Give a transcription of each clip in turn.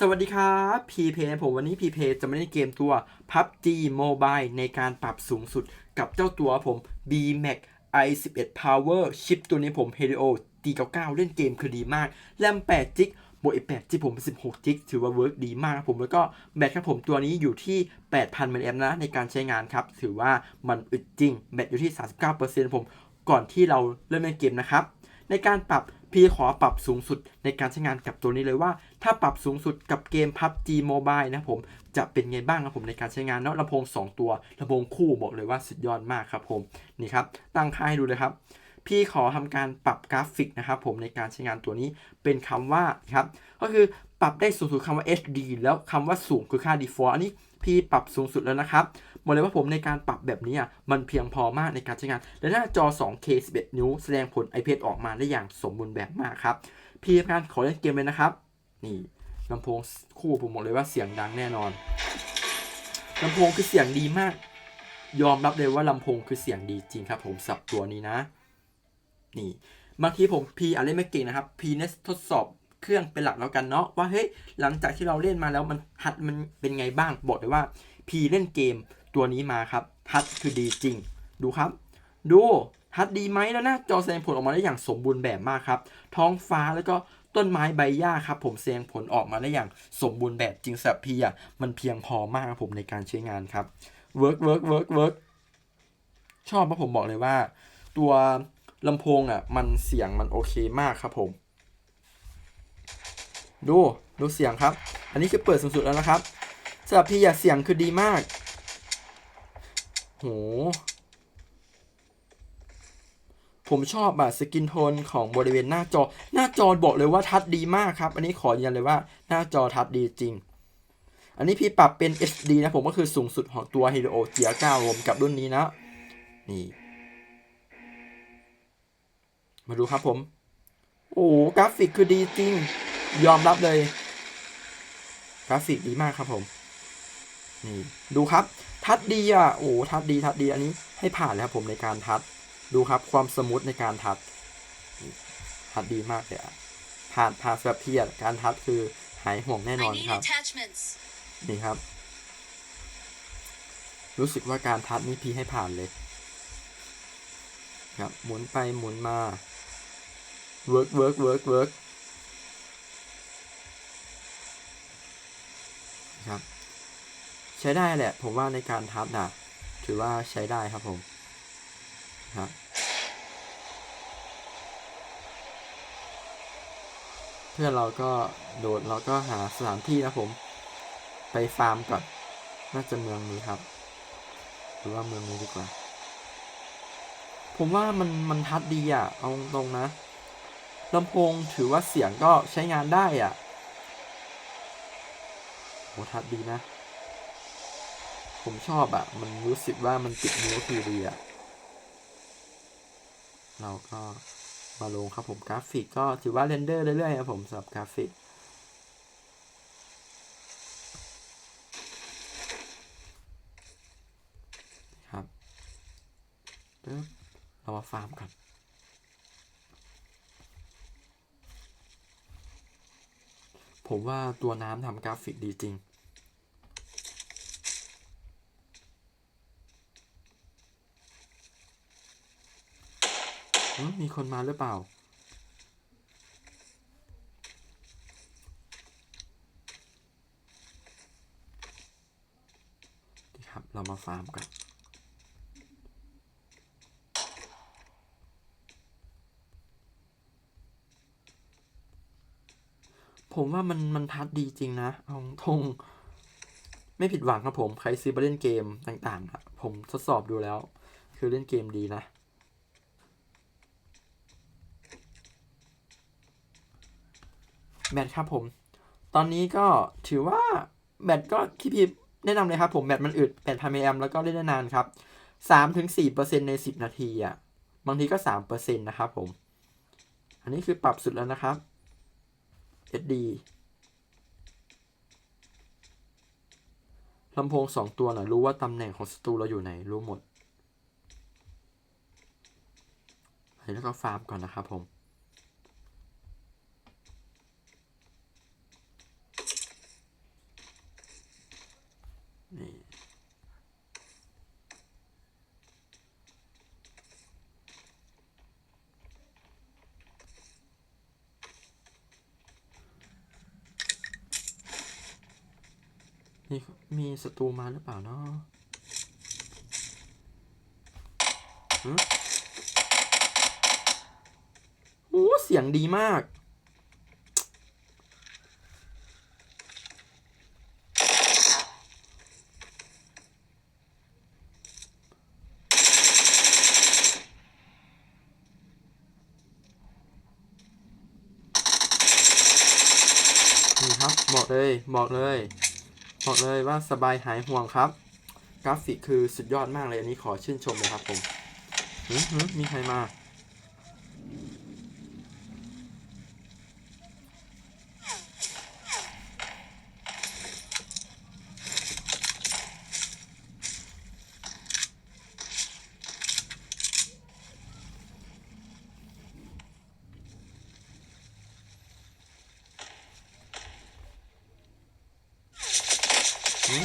สวัสดีครับพีเพผมวันนี้พีเพจะมาเล่นเกมตัว PUBG Mobile ในการปรับสูงสุดกับเจ้าตัวผม BMAX i11 Power ชิปตัวนี้ผม Helio G99 เล่นเกมคือดีมากแรม8จิกบวกอีก8จิกผมเป็น16จิกถือว่าเวิร์กดีมากครับผม แล้วก็แบตครับผมตัวนี้อยู่ที่ 8,000มิลลิแอมนะในการใช้งานครับ ถือว่ามันอึดจริง แบตอยู่ที่ 39%ผมก่อนที่เราเริ่มเล่นเกมนะครับ ในการปรับพี่ขอปรับสูงสุดในการใช้งานกับตัวนี้เลยว่า ถ้าปรับสูงสุดกับเกม PUBG Mobile นะผมจะเป็นไงบ้างครับผมในการใช้งานเนาะลำโพง 2 ตัวลำโพงคู่บอกเลยว่าสุดยอดมากครับผมนี่ครับตั้งค่าให้ดูเลยครับ พี่ขอทำการปรับกราฟิกนะครับผมในการใช้งานตัวนี้เป็นคำว่าครับก็คือปรับได้สูงสุดคำว่า HD แล้วคำว่าสูงคือค่า default อันนี้พี่ปรับสูงสุดแล้วนะครับบอกเลยว่าผมในการปรับแบบนี้อะมันเพียงพอมากในการใช้งาน และหน้าจอ 2K 11 นิ้ว แสดงผล iPad ออกมาได้อย่างสมบูรณ์แบบมากครับ พี่ทำการขอเล่นเกมเลยนะครับ นี่ลำโพงคู่ผมบอกเลยว่าเสียงดังแน่นอนลำโพงคือเสียงดีมาก ยอมรับเลยว่าลำโพงคือเสียงดีจริงครับ ผมสับตัวนี้นะ นี่บางทีผมพีอาจเล่นไม่เก่งนะครับพีเนสทดสอบเครื่องเป็นหลักแล้วกันเนาะว่าเฮ้ยหลังจากที่เราเล่นมาแล้วมันฮัดมันเป็นไงบ้างบอกเลยว่าพีเล่นเกมตัวนี้มาครับฮัดคือดีจริง ดูครับ ดูฮัดดีไหมแล้วน้าจอแสดงผลออกมาได้อย่างสมบูรณ์แบบมากครับ ท้องฟ้าแล้วก็ ต้นไม้ใบหญ้าครับผมแสดงผลออกมาได้อย่างสมบูรณ์แบบจริงสับพีอะมันเพียงพอมากครับผมในการใช้งานครับเวิร์กเวิร์กเวิร์กเวิร์กชอบเพราะผมบอกเลยว่า ตัวลำโพงอะมันเสียงมันโอเคมากครับผม ดูดูเสียงครับ อันนี้คือเปิดสูงสุดแล้วนะครับสำหรับพี่อยาเสียงคือดีมาก โห ผมชอบอะสกินโทนของบริเวณหน้าจอ หน้าจอบอกเลยว่าทัดดีมากครับ อันนี้ขอยืนยันเลยว่าหน้าจอทัดดีจริง อันนี้พี่ปรับเป็น HD นะผมก็คือสูงสุดของตัว Helio G9 รวมกับรุ่นนี้นะ นี่ มาดูครับผม โอ้กราฟิกคือดีจริง ยอมรับเลย กราฟิกดีมากครับผม นี่ ดูครับ ทัดดีอะ โอ้ทัดดีทัดดีอันนี้ให้ผ่านแล้วครับผมในการทัด ดูครับความสมูทในการทัดนี่ทัดดีมากเลยอะผ่านผ่านสำหรับพี่อะการทัดคือหายห่วงแน่นอน I need ครับ attachments. นี่ครับ รู้สึกว่าการทัดนี่พี่ให้ผ่านเลย ครับ หมุนไปหมุนมา work work work work ครับ ใช้ได้แหละ ผมว่าในการทับนะถือว่าใช้ได้ครับผม เพื่อนเราก็โดดเราก็หาสถานที่นะผม ไปฟาร์มก่อน น่าจะเมืองนี้ครับ หรือว่าเมืองนี้ดีกว่า ผมว่ามันมันทัดดีอะ เอาตรงนะลำโพงถือว่าเสียงก็ใช้งานได้อะโหทัดดีนะ ผมชอบอะ มันรู้สึกว่ามันติดนิ้วคือดีอะ เราก็มาลงครับผมกราฟิกก็ถือว่าเรนเดอร์เรื่อยๆครับผมสำหรับกราฟิก ครับเรามาฟาร์มกันผมว่าตัวน้ำทำกราฟิกดีจริง มีคนมาหรือเปล่าดีครับ เรามาฟาร์มกันผมว่ามันมันทัดดีจริงนะเอาทงไม่ผิดหวังครับผม ใครซื้อไปเล่นเกมต่างๆอะผมทดสอบดูแล้ว คือเล่นเกมดีนะ แบตครับผม ตอนนี้ก็ถือว่าแบตก็ที่พี่แนะนำเลยครับผมแบตมันอึดแบตพันมิลลิแอมแล้วก็เล่นได้นานครับสามถึงสี่เปอร์เซ็นในสิบนาทีอะบางทีก็สามเปอร์เซ็นนะครับผม อันนี้คือปรับสุดแล้วนะครับ SD ลำโพงสองตัวนะรู้ว่าตำแหน่งของศัตรูเราอยู่ไหน รู้หมด แล้วก็ฟาร์มก่อนนะครับผม ค นี่ นี่มีศัตรูมาหรือเปล่าเนาะหึโอ้เสียงดีมาก นี่ครับ บอกเลย บอกเลย บอกเลยว่าสบายหายห่วงครับ กราฟิกคือสุดยอดมากเลยอันนี้ขอชื่นชมเลยครับผมหืมหืมมีใครมา หืม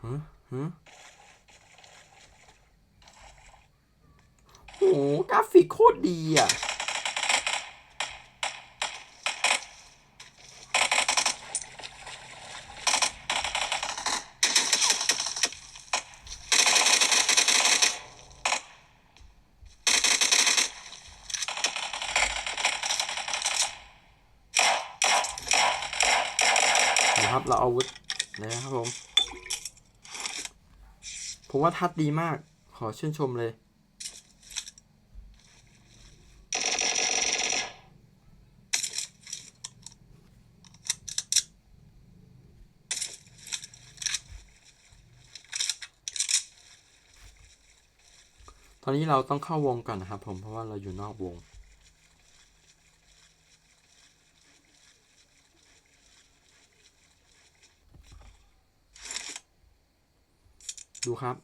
หืม หโอ้โหกราฟิกโคตรดีอะนะครับ เราเอาอาวุธนะครับผม ผมว่าทัดดีมาก ขอชื่นชมเลย ตอนนี้เราต้องเข้าวงก่อนนะครับผม เพราะว่าเราอยู่นอกวง ดูครับ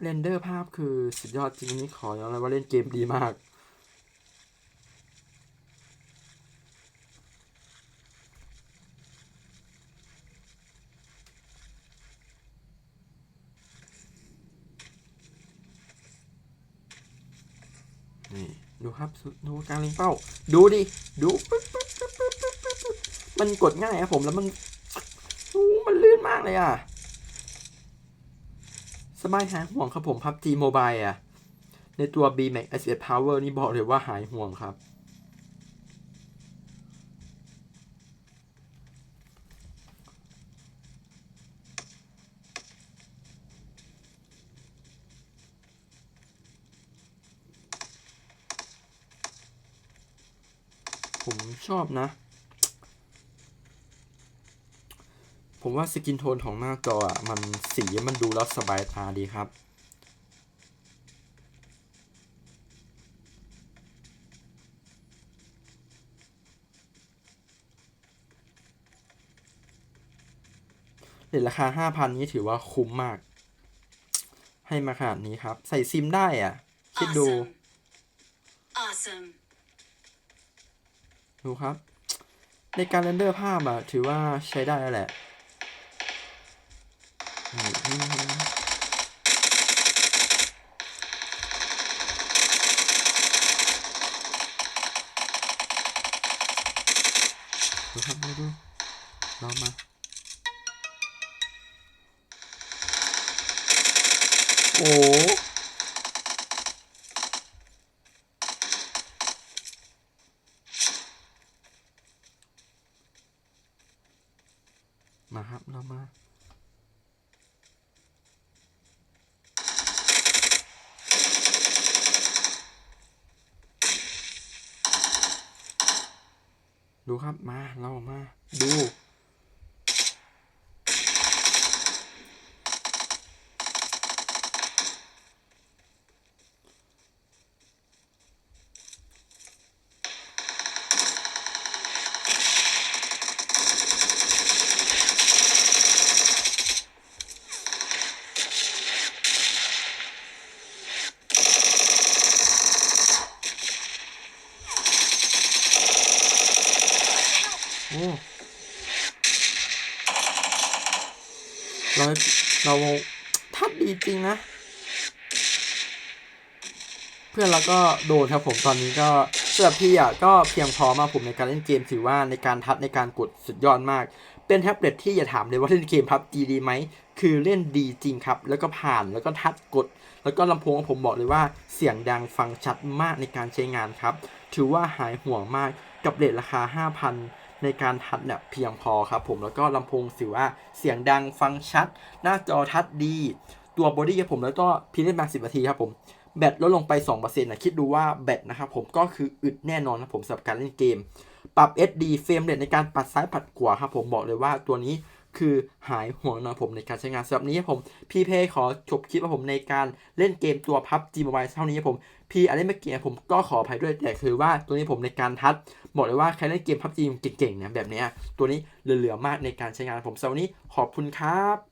เรนเดอร์ภาพคือสุดยอดจริงนี่ขอยอมรับว่าเล่นเกมดีมากนี่ดูครับดูการเล็งเป้า ดูดิ ดูมันกดง่ายครับผมแล้วมันดูมันลื่นมากเลยอะ บายหายห่วงครับผม PUBG Mobile อะ ในตัว BMAX S Power นี่บอกเลยว่าหายห่วงครับ ผมชอบนะ ผมว่าสกินโทนของหน้าจออะมันสีมันดูแล้วสบายตาดีครับเดี๋ยวราคา 5,000 นี้ถือว่าคุ้มมาก ให้มาขนาดนี้ครับ ใส่ซิมได้อะ คิดดู Awesome. Awesome. ดูครับ ในการเรนเดอร์ภาพอะถือว่าใช้ได้แล้วแหละ นี่นี่ดูครับดูดูลองมา โอ้มาครับ เรามา ดูครับมาเรามา ดู เราเราทัดดีจริงนะ เพื่อนเราก็โดนครับผมตอนนี้ก็สำหรับพี่อะก็เพียงพอมาผมในการเล่นเกมถือว่าในการทัดในการกดสุดยอดมาก เป็นแท็บเล็ตที่อย่าถามเลยว่าเล่นเกมพับจีดีไหมคือเล่นดีจริงครับ แล้วก็ผ่านแล้วก็ทัดกด แล้วก็ลำโพงของผมบอกเลยว่าเสียงดังฟังชัดมากในการใช้งานครับ ถือว่าหายห่วงมากกับเลทราคา 5,000 ในการทัดเนี่ยเพียงพอครับผมแล้วก็ลำโพงถือว่าเสียงดังฟังชัด หน้าจอทัดดี ตัวบอดี้ครับผมแล้วก็พีเล่นมา10นาทีครับผมแบตลดลงไป2%นะคิดดูว่าแบตนะครับผมก็คืออึดแน่นอนนะผมสำหรับการเล่นเกม ปรับ SD เฟรมเรทในการปัดซ้ายปัดขวาครับผมบอกเลยว่าตัวนี้คือหายห่วงนะผมในการใช้งานสำหรับนี้ผมพี่เพขอจบคลิปของผมในการเล่นเกมตัวพับ G Mobile เท่านี้ครับผม พี่อะไรไม่เก่งผมก็ขออภัยด้วยแต่คือว่าตัวนี้ผมในการทัดบอกเลยว่าใครเล่นเกมพับจีเก่งๆเนี่ยแบบนี้ตัวนี้เหลือๆมากในการใช้งานผมสำหรับวันนี้ขอบคุณครับ